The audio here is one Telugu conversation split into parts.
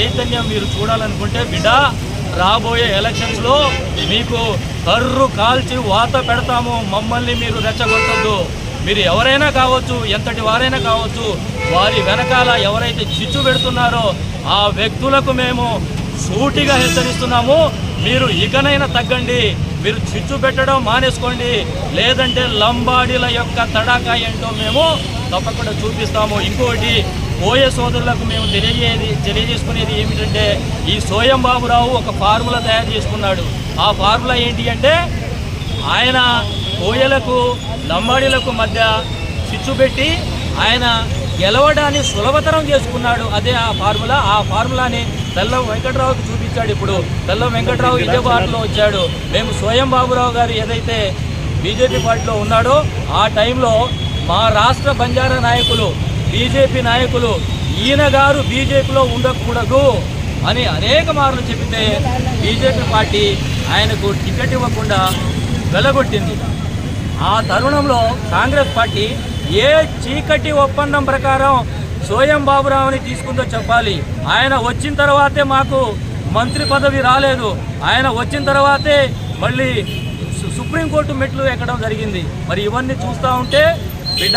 చైతన్యం మీరు చూడాలనుకుంటే బిడ్డ రాబోయే ఎలక్షన్స్లో మీకు కర్రు కాల్చి వాత పెడతాము. మమ్మల్ని మీరు రెచ్చగొట్టద్దు. మీరు ఎవరైనా కావచ్చు ఎంతటి వారైనా కావచ్చు వారి వెనకాల ఎవరైతే చిచ్చు పెడుతున్నారో ఆ వ్యక్తులకు మేము సూటిగా హెచ్చరిస్తున్నాము. మీరు ఇకనైనా తగ్గండి. మీరు చిచ్చు పెట్టడం మానేసుకోండి. లేదంటే లంబాడీల యొక్క తడాకా ఏంటో మేము తప్పకుండా చూపిస్తాము. ఇంకోటి పోయే సోదరులకు మేము తెలియజేది తెలియజేసుకునేది ఏమిటంటే ఈ సోయం బాబురావు ఒక ఫార్ములా తయారు చేసుకున్నాడు. ఆ ఫార్ములా ఏంటి అంటే ఆయన కోయలకు లంబాడీలకు మధ్య చిచ్చు పెట్టి ఆయన గెలవడాన్ని సులభతరం చేసుకున్నాడు. అదే ఆ ఫార్ములా. ఆ ఫార్ములాని తెల్లం వెంకట్రావుకి చూపించాడు ఇప్పుడు. తెల్లం వెంకట్రావు ఇదే పార్టీలో వచ్చాడు. మేము స్వయం బాబురావు గారు ఏదైతే బీజేపీ పార్టీలో ఉన్నాడో ఆ టైంలో మా రాష్ట్ర బంజారా నాయకులు బీజేపీ నాయకులు ఈయన గారు బీజేపీలో ఉండకూడదు అని అనేక మార్లు చెబితే బీజేపీ పార్టీ ఆయనకు టికెట్ ఇవ్వకుండా వెలగొట్టింది. ఆ తరుణంలో కాంగ్రెస్ పార్టీ ఏ చీకటి ఒప్పందం ప్రకారం సోయం బాబురావుని తీసుకుందో చెప్పాలి. ఆయన వచ్చిన తర్వాతే మాకు మంత్రి పదవి రాలేదు. ఆయన వచ్చిన తర్వాతే మళ్ళీ సు- సుప్రీంకోర్టు మెట్లు ఎక్కడం జరిగింది. మరి ఇవన్నీ చూస్తూ ఉంటే బిడ్డ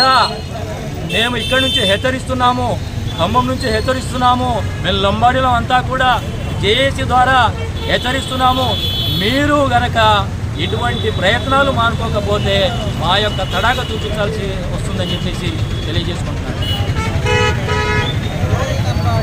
మేము ఇక్కడ నుంచి హెచ్చరిస్తున్నాము ఖమ్మం నుంచి హెచ్చరిస్తున్నాము మేము లంబాడీలో అంతా కూడా జేఏసీ ద్వారా హెచ్చరిస్తున్నాము. మీరు గనక ఇటువంటి ప్రయత్నాలు మానుకోకపోతే మా యొక్క తడాక చూపించాల్సి వస్తుందని చెప్పేసి తెలియజేసుకుంటున్నాను.